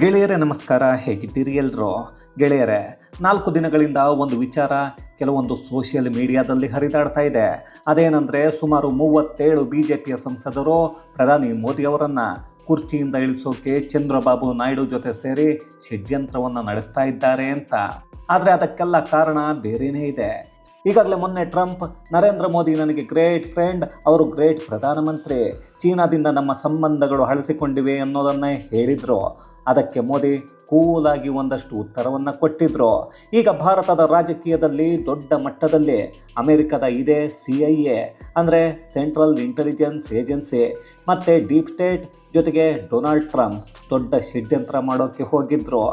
ಗೆಳೆಯರೇ, ನಮಸ್ಕಾರ. ಹೇಗಿದ್ದೀರಿ ಎಲ್ರೋ? ಗೆಳೆಯರೇ, ನಾಲ್ಕು ದಿನಗಳಿಂದ ಒಂದು ವಿಚಾರ ಕೆಲವೊಂದು ಸೋಷಿಯಲ್ ಮೀಡಿಯಾದಲ್ಲಿ ಹರಿದಾಡ್ತಾ ಇದೆ. ಅದೇನೆಂದರೆ, ಸುಮಾರು ಮೂವತ್ತೇಳು ಬಿ ಜೆ ಪಿಯ ಸಂಸದರು ಪ್ರಧಾನಿ ಮೋದಿ ಅವರನ್ನು ಕುರ್ಚಿಯಿಂದ ಇಳಿಸೋಕೆ ಚಂದ್ರಬಾಬು ನಾಯ್ಡು ಜೊತೆ ಸೇರಿ ಷಡ್ಯಂತ್ರವನ್ನು ನಡೆಸ್ತಾ ಇದ್ದಾರೆ ಅಂತ. ಆದರೆ ಅದಕ್ಕೆಲ್ಲ ಕಾರಣ ಬೇರೆಯೇ ಇದೆ. ಈಗಾಗಲೇ ಮೊನ್ನೆ ಟ್ರಂಪ್, ನರೇಂದ್ರ ಮೋದಿ ನನಗೆ ಗ್ರೇಟ್ ಫ್ರೆಂಡ್, ಅವರು ಗ್ರೇಟ್ ಪ್ರಧಾನಮಂತ್ರಿ. ಚೀನಾದಿಂದ ನಮ್ಮ ಸಂಬಂಧಗಳು ಹಳಸಿಕೊಂಡಿವೆ ಅನ್ನೋದನ್ನೇ ಹೇಳಿದರು. ಅದಕ್ಕೆ ಮೋದಿ ಕೂಲಾಗಿ ಒಂದಷ್ಟು ಉತ್ತರವನ್ನು ಕೊಟ್ಟಿದ್ರು. ಈಗ ಭಾರತದ ರಾಜಕೀಯದಲ್ಲಿ ದೊಡ್ಡ ಮಟ್ಟದಲ್ಲಿ ಅಮೆರಿಕದ ಇದೇ ಸಿ ಐ ಎ, ಅಂದರೆ ಸೆಂಟ್ರಲ್ ಇಂಟೆಲಿಜೆನ್ಸ್ ಏಜೆನ್ಸಿ. ಮತ್ತು ಡೀಪ್ ಸ್ಟೇಟ್ ಜೊತೆಗೆ ಡೊನಾಲ್ಡ್ ಟ್ರಂಪ್ ದೊಡ್ಡ ಷಡ್ಯಂತ್ರ ಮಾಡೋಕ್ಕೆ ಹೋಗಿದ್ರು.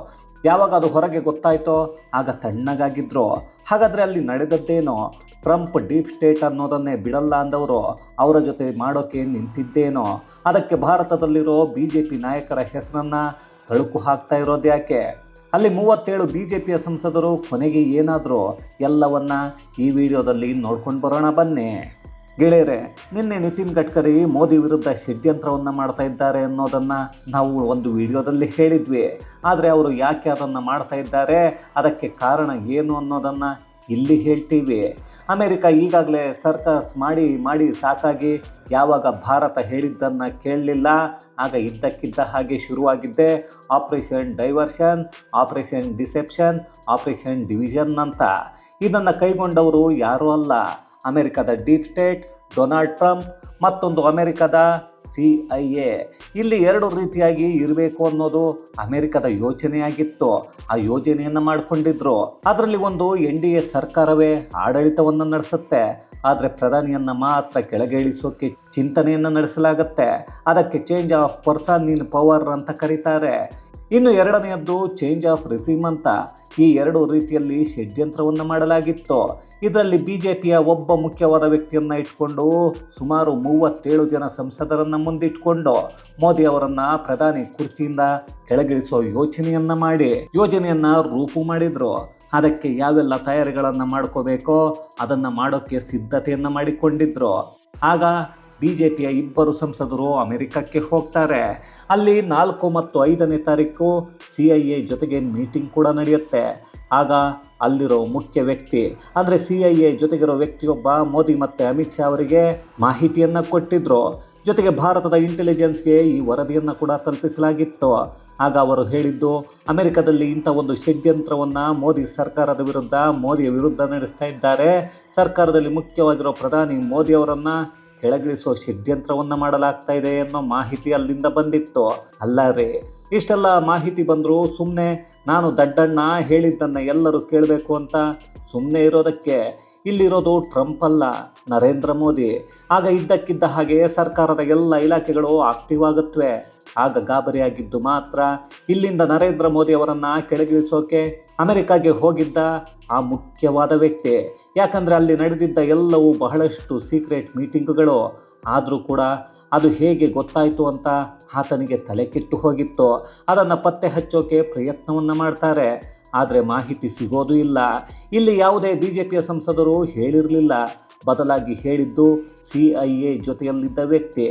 ಯಾವಾಗ ಅದು ಹೊರಗೆ ಗೊತ್ತಾಯ್ತೋ ಆಗ ತಣ್ಣಗಾಗಿದ್ರು, ಹಾಗಾದರೆ ಅಲ್ಲಿ ನಡೆದದ್ದೇನೋ? ಟ್ರಂಪ್ ಡೀಪ್ ಸ್ಟೇಟ್ ಅನ್ನೋದನ್ನೇ ಬಿಡಲ್ಲ ಅಂದವರು ಅವರ ಜೊತೆ ಮಾಡೋಕೆ ನಿಂತಿದ್ದೇನೋ? ಅದಕ್ಕೆ ಭಾರತದಲ್ಲಿರೋ ಬಿ ಜೆ ಪಿ ನಾಯಕರ ಹೆಸರನ್ನು ತಳುಕು ಹಾಕ್ತಾ ಇರೋದು ಯಾಕೆ? ಅಲ್ಲಿ ಮೂವತ್ತೇಳು ಬಿ ಜೆ ಪಿಯ ಸಂಸದರು ಕೊನೆಗೆ ಏನಾದರೂ ಎಲ್ಲವನ್ನ ಈ ವಿಡಿಯೋದಲ್ಲಿ ನೋಡ್ಕೊಂಡು ಬರೋಣ ಬನ್ನಿ. ಗೆಳೆಯರೆ, ನಿನ್ನೆ ನಿತಿನ್ ಗಡ್ಕರಿ ಮೋದಿ ವಿರುದ್ಧ ಷಡ್ಯಂತ್ರವನ್ನು ಮಾಡ್ತಾ ಇದ್ದಾರೆ ಅನ್ನೋದನ್ನು ನಾವು ಒಂದು ವಿಡಿಯೋದಲ್ಲಿ ಹೇಳಿದ್ವಿ. ಆದರೆ ಅವರು ಯಾಕೆ ಅದನ್ನು ಮಾಡ್ತಾ ಇದ್ದಾರೆ? ಅದಕ್ಕೆ ಕಾರಣ ಏನು ಅನ್ನೋದನ್ನು ಇಲ್ಲಿ ಹೇಳ್ತೀವಿ. ಅಮೆರಿಕ ಈಗಾಗಲೇ ಸರ್ಕಸ್ ಮಾಡಿ ಮಾಡಿ ಸಾಕಾಗಿ ಯಾವಾಗ ಭಾರತ ಹೇಳಿದ್ದನ್ನು ಕೇಳಲಿಲ್ಲ, ಆಗ ಇದ್ದಕ್ಕಿದ್ದ ಹಾಗೆ ಶುರುವಾಗಿದ್ದೆ. Operation diversion, operation deception, operation division ಅಂತ. ಇದನ್ನು ಕೈಗೊಂಡವರು ಯಾರೂ ಅಲ್ಲ. ಅಮೆರಿಕದ ಡೀಪ್ ಸ್ಟೇಟ್, ಡೊನಾಲ್ಡ್ ಟ್ರಂಪ್, ಮತ್ತೊಂದು ಅಮೆರಿಕದ ಸಿ ಐ ಎ. ಇಲ್ಲಿ ಎರಡು ರೀತಿಯಾಗಿ ಇರಬೇಕು ಅನ್ನೋದು ಅಮೆರಿಕದ ಯೋಚನೆಯಾಗಿತ್ತು. ಆ ಯೋಜನೆಯನ್ನು ಮಾಡಿಕೊಂಡಿದ್ರು. ಅದರಲ್ಲಿ ಒಂದು ಎನ್ ಡಿ ಎ ಸರ್ಕಾರವೇ ಆಡಳಿತವನ್ನು ನಡೆಸುತ್ತೆ. ಆದರೆ ಪ್ರಧಾನಿಯನ್ನು ಮಾತ್ರ ಕೆಳಗೆ ಇಳಿಸೋಕೆ ಚಿಂತನೆಯನ್ನು ನಡೆಸಲಾಗುತ್ತೆ. ಅದಕ್ಕೆ change of person in power ಅಂತ ಕರೀತಾರೆ. ಇನ್ನು ಎರಡನೆಯದ್ದು ಚೇಂಜ್ ಆಫ್ ರಿಸೀಮ್ ಅಂತ. ಈ ಎರಡು ರೀತಿಯಲ್ಲಿ ಷಡ್ಯಂತ್ರವನ್ನು ಮಾಡಲಾಗಿತ್ತು. ಇದರಲ್ಲಿ ಬಿ ಜೆ ಪಿಯ ಒಬ್ಬ ಮುಖ್ಯವಾದ ವ್ಯಕ್ತಿಯನ್ನು ಇಟ್ಕೊಂಡು ಸುಮಾರು ಮೂವತ್ತೇಳು ಜನ ಸಂಸದರನ್ನು ಮುಂದಿಟ್ಕೊಂಡು ಮೋದಿ ಅವರನ್ನು ಪ್ರಧಾನಿ ಕುರ್ಚಿಯಿಂದ ಕೆಳಗಿಳಿಸೋ ಯೋಚನೆಯನ್ನು ಮಾಡಿ, ಯೋಜನೆಯನ್ನು ರೂಪು ಮಾಡಿದರು. ಅದಕ್ಕೆ ಯಾವೆಲ್ಲ ತಯಾರಿಗಳನ್ನು ಮಾಡ್ಕೋಬೇಕೋ ಅದನ್ನು ಮಾಡೋಕ್ಕೆ ಸಿದ್ಧತೆಯನ್ನು ಮಾಡಿಕೊಂಡಿದ್ರು. ಆಗ ಬಿ ಜೆ ಪಿಯ ಇಬ್ಬರು ಸಂಸದರು ಅಮೆರಿಕಕ್ಕೆ ಹೋಗ್ತಾರೆ. ಅಲ್ಲಿ ನಾಲ್ಕು ಮತ್ತು ಐದನೇ ತಾರೀಕು ಸಿ ಐ ಎ ಜೊತೆಗೆ ಮೀಟಿಂಗ್ ಕೂಡ ನಡೆಯುತ್ತೆ. ಆಗ ಅಲ್ಲಿರೋ ಮುಖ್ಯ ವ್ಯಕ್ತಿ, ಅಂದರೆ ಸಿ ಐ ಎ ಜೊತೆಗಿರೋ ವ್ಯಕ್ತಿಯೊಬ್ಬ ಮೋದಿ ಮತ್ತು ಅಮಿತ್ ಶಾ ಅವರಿಗೆ ಮಾಹಿತಿಯನ್ನು ಕೊಟ್ಟಿದ್ರು. ಜೊತೆಗೆ ಭಾರತದ ಇಂಟೆಲಿಜೆನ್ಸ್ಗೆ ಈ ವರದಿಯನ್ನು ಕೂಡ ತಲುಪಿಸಲಾಗಿತ್ತು. ಆಗ ಅವರು ಹೇಳಿದ್ದು, ಅಮೆರಿಕದಲ್ಲಿ ಇಂಥ ಒಂದು ಷಡ್ಯಂತ್ರವನ್ನು ಮೋದಿ ಸರ್ಕಾರದ ವಿರುದ್ಧ ಮೋದಿಯ ವಿರುದ್ಧ ನಡೆಸ್ತಾ ಇದ್ದಾರೆ. ಸರ್ಕಾರದಲ್ಲಿ ಮುಖ್ಯವಾಗಿರೋ ಪ್ರಧಾನಿ ಮೋದಿ ಅವರನ್ನು ಕೆಳಗಿಳಿಸೋ ಷಡ್ಯಂತ್ರವನ್ನು ಮಾಡಲಾಗ್ತಾ ಇದೆ ಅನ್ನೋ ಮಾಹಿತಿ ಅಲ್ಲಿಂದ ಬಂದಿತ್ತು. ಅಲ್ಲ ರೀ ಇಷ್ಟೆಲ್ಲ ಮಾಹಿತಿ ಬಂದರೂ ಸುಮ್ಮನೆ ನಾನು ದಡ್ಡಣ್ಣ ಹೇಳಿದ್ದನ್ನು ಎಲ್ಲರೂ ಕೇಳಬೇಕು ಅಂತ ಸುಮ್ಮನೆ ಇರೋದಕ್ಕೆ ಇಲ್ಲಿರೋದು ಟ್ರಂಪ್ ಅಲ್ಲ, ನರೇಂದ್ರ ಮೋದಿ. ಆಗ ಇದ್ದಕ್ಕಿದ್ದ ಹಾಗೆ ಸರ್ಕಾರದ ಎಲ್ಲ ಇಲಾಖೆಗಳು ಆಕ್ಟಿವ್ ಆಗುತ್ತವೆ ಆಗ ಗಾಬರಿಯಾಗಿದ್ದು ಮಾತ್ರ ಇಲ್ಲಿಂದ ನರೇಂದ್ರ ಮೋದಿ ಅವರನ್ನು ಕೆಳಗಿಳಿಸೋಕೆ ಅಮೆರಿಕಾಗೆ ಹೋಗಿದ್ದ ಆ ಮುಖ್ಯವಾದ ವ್ಯಕ್ತಿ. ಯಾಕಂದರೆ ಅಲ್ಲಿ ನಡೆದಿದ್ದ ಎಲ್ಲವೂ ಬಹಳಷ್ಟು ಸೀಕ್ರೆಟ್ ಮೀಟಿಂಗ್ಗಳು ಆದರೂ ಕೂಡ ಅದು ಹೇಗೆ ಗೊತ್ತಾಯಿತು ಅಂತ ಆತನಿಗೆ ತಲೆ ಕೆಟ್ಟು ಹೋಗಿತ್ತು. ಅದನ್ನು ಪತ್ತೆ ಹಚ್ಚೋಕೆ ಪ್ರಯತ್ನವನ್ನು ಮಾಡ್ತಾರೆ. ಆದರೆ ಮಾಹಿತಿ ಸಿಗೋದು ಇಲ್ಲ. ಇಲ್ಲಿ ಯಾವುದೇ ಬಿ ಜೆ ಪಿಯ ಸಂಸದರು ಹೇಳಿರಲಿಲ್ಲ. ಬದಲಾಗಿ ಹೇಳಿದ್ದು ಸಿ ಐ ಎ ಜೊತೆಯಲ್ಲಿದ್ದ ವ್ಯಕ್ತಿ.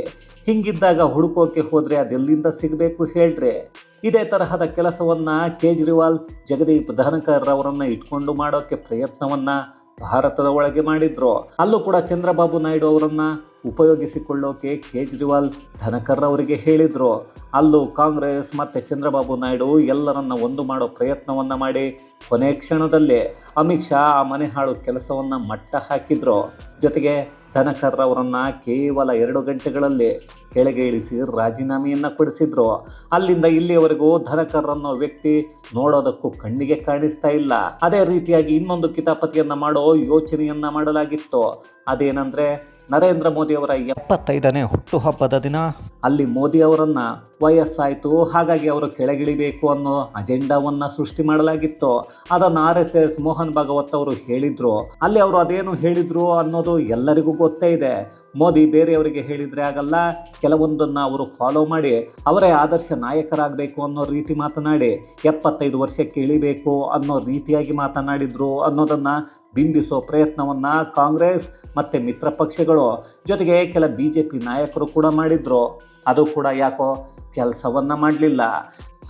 ಹಿಂಗಿದ್ದಾಗ ಹುಡುಕೋಕೆ ಹೋದರೆ ಅದೆಲ್ಲಿಂದ ಸಿಗಬೇಕು ಹೇಳ್ರಿ ಇದೇ ತರಹದ ಕೆಲಸವನ್ನು ಕೇಜ್ರಿವಾಲ್ ಜಗದೀಪ್ ಧನಕರ್ ಅವರನ್ನು ಇಟ್ಕೊಂಡು ಮಾಡೋಕ್ಕೆ ಪ್ರಯತ್ನವನ್ನು ಭಾರತದ ಒಳಗೆ ಮಾಡಿದ್ರು. ಅಲ್ಲೂ ಕೂಡ ಚಂದ್ರಬಾಬು ನಾಯ್ಡು ಅವರನ್ನು ಉಪಯೋಗಿಸಿಕೊಳ್ಳೋಕೆ ಕೇಜ್ರಿವಾಲ್ ಧನಕರ್ ಅವರಿಗೆ ಹೇಳಿದರು. ಅಲ್ಲೂ ಕಾಂಗ್ರೆಸ್ ಮತ್ತು ಚಂದ್ರಬಾಬು ನಾಯ್ಡು ಎಲ್ಲರನ್ನ ಒಂದು ಮಾಡೋ ಪ್ರಯತ್ನವನ್ನು ಮಾಡಿ ಕೊನೆ ಕ್ಷಣದಲ್ಲಿ ಅಮಿತ್ ಶಾ ಆ ಮನೆ ಹಾಳು ಕೆಲಸವನ್ನು ಮಟ್ಟ ಹಾಕಿದ್ರು. ಜೊತೆಗೆ ಧನಕರ್ ಅವರನ್ನು ಕೇವಲ ಎರಡು ಗಂಟೆಗಳಲ್ಲಿ ಕೆಳಗೆ ಇಳಿಸಿ ರಾಜೀನಾಮೆಯನ್ನು ಕೊಡಿಸಿದ್ರು. ಅಲ್ಲಿಂದ ಇಲ್ಲಿಯವರೆಗೂ ಧನಕರ್ ಅನ್ನೋ ವ್ಯಕ್ತಿ ನೋಡೋದಕ್ಕೂ ಕಣ್ಣಿಗೆ ಕಾಣಿಸ್ತಾ ಇಲ್ಲ. ಅದೇ ರೀತಿಯಾಗಿ ಇನ್ನೊಂದು ಕಿತಾಪತಿಯನ್ನು ಮಾಡೋ ಯೋಚನೆಯನ್ನ ಮಾಡಲಾಗಿತ್ತು. ಅದೇನೆಂದರೆ ನರೇಂದ್ರ ಮೋದಿ ಅವರ ಎಪ್ಪತ್ತೈದನೇ ಹುಟ್ಟುಹಬ್ಬದ ದಿನ. ಅಲ್ಲಿ ಮೋದಿ ಅವರನ್ನ ವಯಸ್ಸಾಯಿತು ಹಾಗಾಗಿ ಅವರು ಕೆಳಗಿಳಿಬೇಕು ಅನ್ನೋ ಅಜೆಂಡಾವನ್ನ ಸೃಷ್ಟಿ ಮಾಡಲಾಗಿತ್ತು. ಅದನ್ನು R S S Mohan Bhagwat ಅವರು ಹೇಳಿದ್ರು. ಅಲ್ಲಿ ಅವರು ಅದೇನು ಹೇಳಿದ್ರು ಅನ್ನೋದು ಎಲ್ಲರಿಗೂ ಗೊತ್ತೇ ಇದೆ. ಮೋದಿ ಬೇರೆಯವರಿಗೆ ಹೇಳಿದರೆ ಆಗಲ್ಲ ಕೆಲವೊಂದನ್ನು ಅವರು ಫಾಲೋ ಮಾಡಿ ಅವರೇ ಆದರ್ಶ ನಾಯಕರಾಗಬೇಕು ಅನ್ನೋ ರೀತಿ ಮಾತನಾಡಿ ಎಪ್ಪತ್ತೈದು ವರ್ಷಕ್ಕೆ ಇಳಿಬೇಕು ಅನ್ನೋ ರೀತಿಯಾಗಿ ಮಾತನಾಡಿದ್ರು ಅನ್ನೋದನ್ನು ಬಿಂಬಿಸೋ ಪ್ರಯತ್ನವನ್ನು ಕಾಂಗ್ರೆಸ್ ಮತ್ತು ಮಿತ್ರ ಪಕ್ಷಗಳು ಜೊತೆಗೆ ಕೆಲ ಬಿ ಜೆ ಪಿ ನಾಯಕರು ಕೂಡ ಮಾಡಿದ್ರು. ಅದು ಕೂಡ ಯಾಕೋ ಕೆಲಸವನ್ನ ಮಾಡಲಿಲ್ಲ.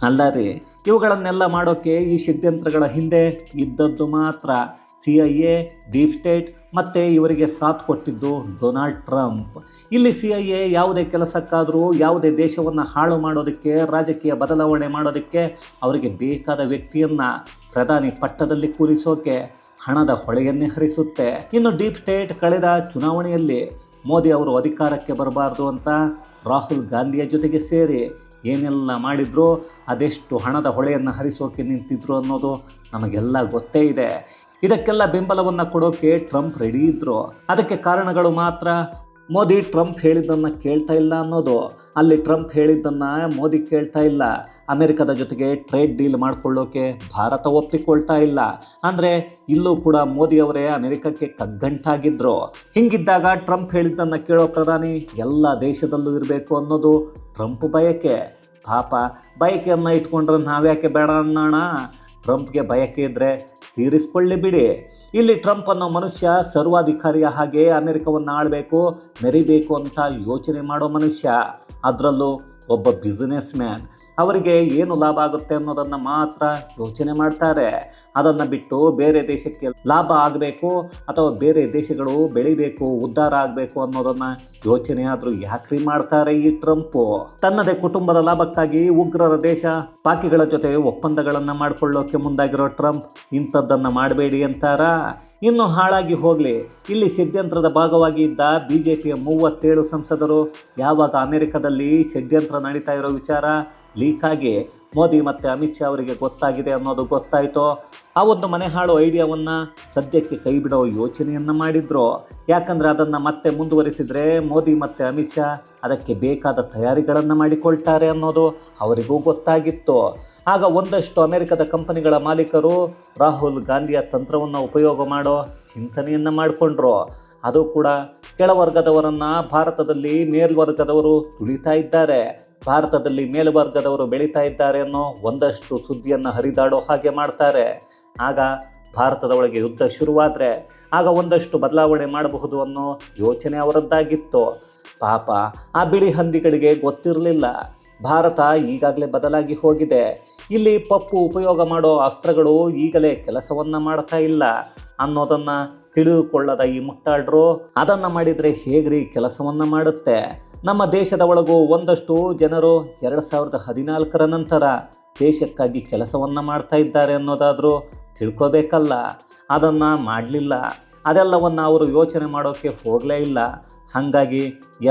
ಅಲ್ಲ ರೀ ಇವುಗಳನ್ನೆಲ್ಲ ಮಾಡೋಕ್ಕೆ ಈ ಷಡ್ಯಂತ್ರಗಳ ಹಿಂದೆ ಇದ್ದದ್ದು ಮಾತ್ರ. C I A, deep state ಮತ್ತು ಇವರಿಗೆ ಸಾಥ್ ಕೊಟ್ಟಿದ್ದು ಡೊನಾಲ್ಡ್ ಟ್ರಂಪ್. ಇಲ್ಲಿ ಸಿ ಐ ಎ ಯಾವುದೇ ಕೆಲಸಕ್ಕಾದರೂ, ಯಾವುದೇ ದೇಶವನ್ನು ಹಾಳು ಮಾಡೋದಕ್ಕೆ, ರಾಜಕೀಯ ಬದಲಾವಣೆ ಮಾಡೋದಕ್ಕೆ ಅವರಿಗೆ ಬೇಕಾದ ವ್ಯಕ್ತಿಯನ್ನು ಪ್ರಧಾನಿ ಪಟ್ಟದಲ್ಲಿ ಕೂರಿಸೋಕೆ ಹಣದ ಹೊಳೆಯನ್ನೇ ಹರಿಸುತ್ತೆ. ಇನ್ನು ಡೀಪ್ ಸ್ಟೇಟ್ ಕಳೆದ ಚುನಾವಣೆಯಲ್ಲಿ ಮೋದಿ ಅವರು ಅಧಿಕಾರಕ್ಕೆ ಬರಬಾರ್ದು ಅಂತ ರಾಹುಲ್ ಗಾಂಧಿಯ ಜೊತೆಗೆ ಸೇರಿ ಏನೆಲ್ಲ ಮಾಡಿದ್ರು, ಅದೆಷ್ಟು ಹಣದ ಹೊಳೆಯನ್ನು ಹರಿಸೋಕೆ ನಿಂತಿದ್ರು ಅನ್ನೋದು ನಮಗೆಲ್ಲ ಗೊತ್ತೇ ಇದೆ. ಇದಕ್ಕೆಲ್ಲ ಬೆಂಬಲವನ್ನು ಕೊಡೋಕೆ ಟ್ರಂಪ್ ರೆಡಿ ಇದ್ರು. ಅದಕ್ಕೆ ಕಾರಣಗಳು ಮಾತ್ರ ಮೋದಿ ಟ್ರಂಪ್ ಹೇಳಿದ್ದನ್ನು ಕೇಳ್ತಾ ಇಲ್ಲ ಅನ್ನೋದು. ಅಲ್ಲಿ ಟ್ರಂಪ್ ಹೇಳಿದ್ದನ್ನು ಮೋದಿ ಕೇಳ್ತಾ ಇಲ್ಲ. ಅಮೆರಿಕದ ಜೊತೆಗೆ ಟ್ರೇಡ್ ಡೀಲ್ ಮಾಡಿಕೊಳ್ಳೋಕೆ ಭಾರತ ಒಪ್ಪಿಕೊಳ್ತಾ ಇಲ್ಲ. ಅಂದರೆ ಇಲ್ಲೂ ಕೂಡ ಮೋದಿ ಅವರೇ ಅಮೆರಿಕಕ್ಕೆ ಕಗ್ಗಂಟಾಗಿದ್ದರು ಹಿಂಗಿದ್ದಾಗ ಟ್ರಂಪ್ ಹೇಳಿದ್ದನ್ನು ಕೇಳೋ ಪ್ರಧಾನಿ ಎಲ್ಲ ದೇಶದಲ್ಲೂ ಇರಬೇಕು ಅನ್ನೋದು ಟ್ರಂಪ್ ಬಯಕೆ. ಪಾಪ ಬಯಕೆಯನ್ನು ಇಟ್ಕೊಂಡ್ರೆ ನಾವ್ಯಾಕೆ ಬೇಡ ಅನ್ನೋಣ ಟ್ರಂಪ್ಗೆ ಬಯಕೆ ಇದ್ದರೆ ತೀರಿಸ್ಕೊಳ್ಳಿ ಬಿಡಿ. ಇಲ್ಲಿ ಟ್ರಂಪ್ ಅನ್ನೋ ಮನುಷ್ಯ ಸರ್ವಾಧಿಕಾರಿಯ ಹಾಗೆ ಅಮೆರಿಕವನ್ನು ಆಳಬೇಕು, ಮೆರಿಬೇಕು ಅಂತ ಯೋಚನೆ ಮಾಡೋ ಮನುಷ್ಯ. ಅದರಲ್ಲೂ ಒಬ್ಬ ಬಿಸ್ನೆಸ್ ಮ್ಯಾನ್ ಅವರಿಗೆ ಏನು ಲಾಭ ಆಗುತ್ತೆ ಅನ್ನೋದನ್ನು ಮಾತ್ರ ಯೋಚನೆ ಮಾಡ್ತಾರೆ. ಅದನ್ನು ಬಿಟ್ಟು ಬೇರೆ ದೇಶಕ್ಕೆ ಲಾಭ ಆಗಬೇಕು ಅಥವಾ ಬೇರೆ ದೇಶಗಳು ಬೆಳಿಬೇಕು, ಉದ್ಧಾರ ಆಗಬೇಕು ಅನ್ನೋದನ್ನು ಯೋಚನೆ ಆದರೂ ಯಾಕ್ರಿ ಮಾಡ್ತಾರೆ ಈ ಟ್ರಂಪ್? ತನ್ನದೇ ಕುಟುಂಬದ ಲಾಭಕ್ಕಾಗಿ ಉಗ್ರರ ದೇಶ ಪಾಕಿಗಳ ಜೊತೆ ಒಪ್ಪಂದಗಳನ್ನು ಮಾಡಿಕೊಳ್ಳೋಕೆ ಮುಂದಾಗಿರೋ ಟ್ರಂಪ್ ಇಂಥದ್ದನ್ನು ಮಾಡಬೇಡಿ ಅಂತಾರ? ಇನ್ನು ಹಾಳಾಗಿ ಹೋಗಲಿ. ಇಲ್ಲಿ ಷಡ್ಯಂತ್ರದ ಭಾಗವಾಗಿ ಇದ್ದ ಬಿ ಜೆ ಪಿಯ ಮೂವತ್ತೇಳು ಸಂಸದರು ಯಾವಾಗ ಅಮೆರಿಕದಲ್ಲಿ ಷಡ್ಯಂತ್ರ ನಡೀತಾ ಇರೋ ವಿಚಾರ ಲೀಕ್ ಆಗಿ ಮೋದಿ ಮತ್ತು ಅಮಿತ್ ಶಾ ಅವರಿಗೆ ಗೊತ್ತಾಗಿದೆ ಅನ್ನೋದು ಗೊತ್ತಾಯಿತು? ಆ ಒಂದು ಮನೆ ಹಾಳು ಐಡಿಯಾವನ್ನು ಸದ್ಯಕ್ಕೆ ಕೈ ಬಿಡೋ ಯೋಚನೆಯನ್ನು ಮಾಡಿದ್ರು? ಯಾಕಂದರೆ ಅದನ್ನು ಮತ್ತೆ ಮುಂದುವರಿಸಿದರೆ ಮೋದಿ ಮತ್ತು ಅಮಿತ್ ಶಾ ಅದಕ್ಕೆ ಬೇಕಾದ ತಯಾರಿಗಳನ್ನು ಮಾಡಿಕೊಳ್ತಾರೆ ಅನ್ನೋದು ಅವರಿಗೂ ಗೊತ್ತಾಗಿತ್ತು. ಆಗ ಒಂದಷ್ಟು ಅಮೆರಿಕದ ಕಂಪನಿಗಳ ಮಾಲೀಕರು ರಾಹುಲ್ ಗಾಂಧಿಯ ತಂತ್ರವನ್ನು ಉಪಯೋಗ ಮಾಡೋ ಚಿಂತನೆಯನ್ನು ಮಾಡಿಕೊಂಡ್ರು. ಅದು ಕೂಡ ಕೆಳವರ್ಗದವರನ್ನು ಭಾರತದಲ್ಲಿ ಮೇಲ್ವರ್ಗದವರು ತುಳಿತಾ ಇದ್ದಾರೆ. ಭಾರತದಲ್ಲಿ ಮೇಲ್ವರ್ಗದವರು ಬೆಳೀತಾ ಇದ್ದಾರೆ ಅನ್ನೋ ಒಂದಷ್ಟು ಸುದ್ದಿಯನ್ನು ಹರಿದಾಡೋ ಹಾಗೆ ಮಾಡ್ತಾರೆ. ಆಗ ಭಾರತದ ಒಳಗೆ ಯುದ್ಧ ಶುರುವಾದರೆ ಆಗ ಒಂದಷ್ಟು ಬದಲಾವಣೆ ಮಾಡಬಹುದು ಅನ್ನೋ ಯೋಚನೆ ಅವರದ್ದಾಗಿತ್ತು. ಪಾಪ ಆ ಬಿಳಿ ಹಂದಿಗಳಿಗೆ ಗೊತ್ತಿರಲಿಲ್ಲ. ಭಾರತ ಈಗಾಗಲೇ ಬದಲಾಗಿ ಹೋಗಿದೆ. ಇಲ್ಲಿ ಪಪ್ಪು ಉಪಯೋಗ ಮಾಡೋ ಅಸ್ತ್ರಗಳು ಈಗಲೇ ಕೆಲಸವನ್ನು ಮಾಡ್ತಾ ಇಲ್ಲ. ಅನ್ನೋದನ್ನು ತಿಳಿದುಕೊಳ್ಳದ ಈ ಮುಟ್ಟಾಡ್ರು ಅದನ್ನು ಮಾಡಿದರೆ ಹೇಗ್ರಿ ಕೆಲಸವನ್ನು ಮಾಡುತ್ತೆ? ನಮ್ಮ ದೇಶದ ಒಳಗೂ ಒಂದಷ್ಟು ಜನರು ಎರಡು ಸಾವಿರದ ಹದಿನಾಲ್ಕರ ನಂತರ ದೇಶಕ್ಕಾಗಿ ಕೆಲಸವನ್ನು ಮಾಡ್ತಾ ಇದ್ದಾರೆ ಅನ್ನೋದಾದರೂ ತಿಳ್ಕೋಬೇಕಲ್ಲ, ಅದನ್ನು ಮಾಡಲಿಲ್ಲ. ಅದೆಲ್ಲವನ್ನು ಅವರು ಯೋಚನೆ ಮಾಡೋಕ್ಕೆ ಹೋಗಲೇ ಇಲ್ಲ. ಹಾಗಾಗಿ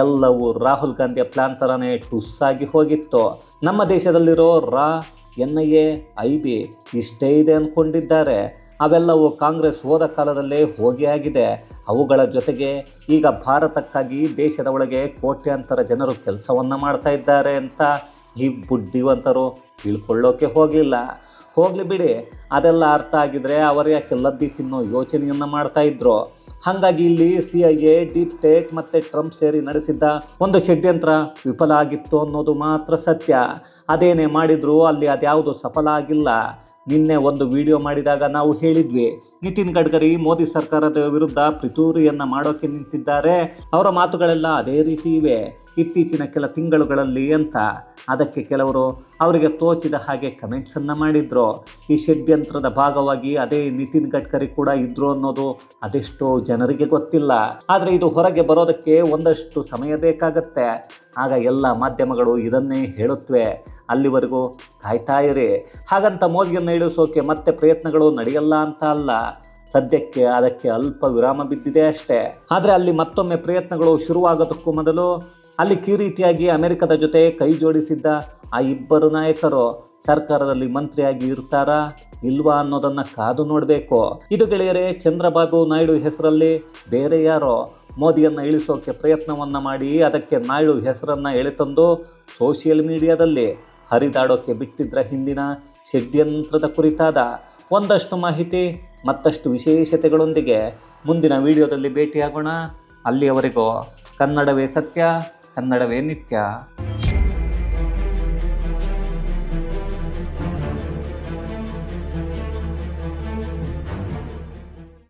ಎಲ್ಲವೂ ರಾಹುಲ್ ಗಾಂಧಿಯ ಪ್ಲಾನ್ ಥರನೇ ಟುಸ್ಸಾಗಿ ಹೋಗಿತ್ತು. ನಮ್ಮ ದೇಶದಲ್ಲಿರೋ ರಾ, N I A, I B ಇಷ್ಟೇ ಇದೆ ಅಂದ್ಕೊಂಡಿದ್ದಾರೆ ಅವೆಲ್ಲವೂ ಕಾಂಗ್ರೆಸ್ ಹೋದ ಕಾಲದಲ್ಲೇ ಹೋಗಿ ಆಗಿದೆ. ಅವುಗಳ ಜೊತೆಗೆ ಈಗ ಭಾರತಕ್ಕಾಗಿ ದೇಶದ ಒಳಗೆ ಕೋಟ್ಯಾಂತರ ಜನರು ಕೆಲಸವನ್ನು ಮಾಡ್ತಾ ಇದ್ದಾರೆ ಅಂತ ಈ ಬುದ್ಧಿವಂತರು ತಿಳ್ಕೊಳ್ಳೋಕೆ ಹೋಗಲಿಲ್ಲ. ಹೋಗಲಿ ಬಿಡಿ. ಅದೆಲ್ಲ ಅರ್ಥ ಆಗಿದ್ರೆ ಅವರು ಯಾಕೆ ಲದ್ದಿ ತಿನ್ನೋ ಯೋಚನೆಯನ್ನು ಮಾಡ್ತಾ ಇದ್ರು. ಹಾಗಾಗಿ ಇಲ್ಲಿ C I A, deep state ಮತ್ತು ಟ್ರಂಪ್ ಸೇರಿ ನಡೆಸಿದ್ದ ಒಂದು ಷಡ್ಯಂತ್ರ ವಿಫಲ ಆಗಿತ್ತು ಅನ್ನೋದು ಮಾತ್ರ ಸತ್ಯ. ಅದೇನೇ ಮಾಡಿದ್ರು ಅಲ್ಲಿ ಅದ್ಯಾವುದು ಸಫಲ ಆಗಿಲ್ಲ. ನಿನ್ನೆ ಒಂದು ವಿಡಿಯೋ ಮಾಡಿದಾಗ ನಾವು ಹೇಳಿದ್ವಿ, ನಿತಿನ್ ಗಡ್ಕರಿ ಮೋದಿ ಸರ್ಕಾರದ ವಿರುದ್ಧ ಪಿತೂರಿಯನ್ನು ಮಾಡೋಕೆ ನಿಂತಿದ್ದಾರೆ. ಅವರ ಮಾತುಗಳೆಲ್ಲ ಅದೇ ರೀತಿ ಇವೆ. ಇತ್ತೀಚಿನ ಕೆಲ ತಿಂಗಳುಗಳಲ್ಲಿ ಅಂತ ಅದಕ್ಕೆ ಕೆಲವರು ಅವರಿಗೆ ತೋಚಿದ ಹಾಗೆ ಕಮೆಂಟ್ಸನ್ನು ಮಾಡಿದ್ರು. ಈ ಷಡ್ಯಂತ್ರದ ಭಾಗವಾಗಿ ಅದೇ ನಿತಿನ್ ಗಡ್ಕರಿ ಕೂಡ ಇದ್ರು ಅನ್ನೋದು ಅದೆಷ್ಟೋ ಜನರಿಗೆ ಗೊತ್ತಿಲ್ಲ. ಆದರೆ ಇದು ಹೊರಗೆ ಬರೋದಕ್ಕೆ ಒಂದಷ್ಟು ಸಮಯ ಬೇಕಾಗತ್ತೆ. ಆಗ ಎಲ್ಲ ಮಾಧ್ಯಮಗಳು ಇದನ್ನೇ ಹೇಳುತ್ತವೆ ಅಲ್ಲಿವರೆಗೂ ಕಾಯ್ತಾ ಇರಿ. ಹಾಗಂತ ಮೋದಿಯನ್ನು ಇಳಿಸೋಕೆ ಮತ್ತೆ ಪ್ರಯತ್ನಗಳು ನಡೆಯಲ್ಲ ಅಂತ ಅಲ್ಲ. ಸದ್ಯಕ್ಕೆ ಅದಕ್ಕೆ ಅಲ್ಪ ವಿರಾಮ ಬಿದ್ದಿದೆ ಅಷ್ಟೇ. ಆದರೆ ಅಲ್ಲಿ ಮತ್ತೊಮ್ಮೆ ಪ್ರಯತ್ನಗಳು ಶುರುವಾಗೋದಕ್ಕೂ ಮೊದಲು ಅಲ್ಲಿ ಕೀ ರೀತಿಯಾಗಿ ಅಮೆರಿಕದ ಜೊತೆ ಕೈ ಜೋಡಿಸಿದ್ದ ಆ ಇಬ್ಬರು ನಾಯಕರು ಸರ್ಕಾರದಲ್ಲಿ ಮಂತ್ರಿಯಾಗಿ ಇರ್ತಾರಾ ಇಲ್ವಾ ಅನ್ನೋದನ್ನ ಕಾದು ನೋಡಬೇಕು. ಇದು ಗೆಳೆಯರೇ, ಚಂದ್ರಬಾಬು ನಾಯ್ಡು ಹೆಸರಲ್ಲಿ ಬೇರೆ ಯಾರೋ ಮೋದಿಯನ್ನು ಇಳಿಸೋಕೆ ಪ್ರಯತ್ನವನ್ನ ಮಾಡಿ ಅದಕ್ಕೆ ನಾಯ್ಡು ಹೆಸರನ್ನ ಎಳೆತಂದು ಸೋಷಿಯಲ್ ಮೀಡಿಯಾದಲ್ಲಿ ಹರಿದಾಡೋಕೆ ಬಿಟ್ಟಿದ್ರ ಹಿಂದಿನ ಷಡ್ಯಂತ್ರದ ಕುರಿತಾದ ಒಂದಷ್ಟು ಮಾಹಿತಿ, ಮತ್ತಷ್ಟು ವಿಶೇಷತೆಗಳೊಂದಿಗೆ ಮುಂದಿನ ವಿಡಿಯೋದಲ್ಲಿ ಭೇಟಿಯಾಗೋಣ. ಅಲ್ಲಿಯವರೆಗೂ ಕನ್ನಡವೇ ಸತ್ಯ ಕನ್ನಡವೇ ನಿತ್ಯ.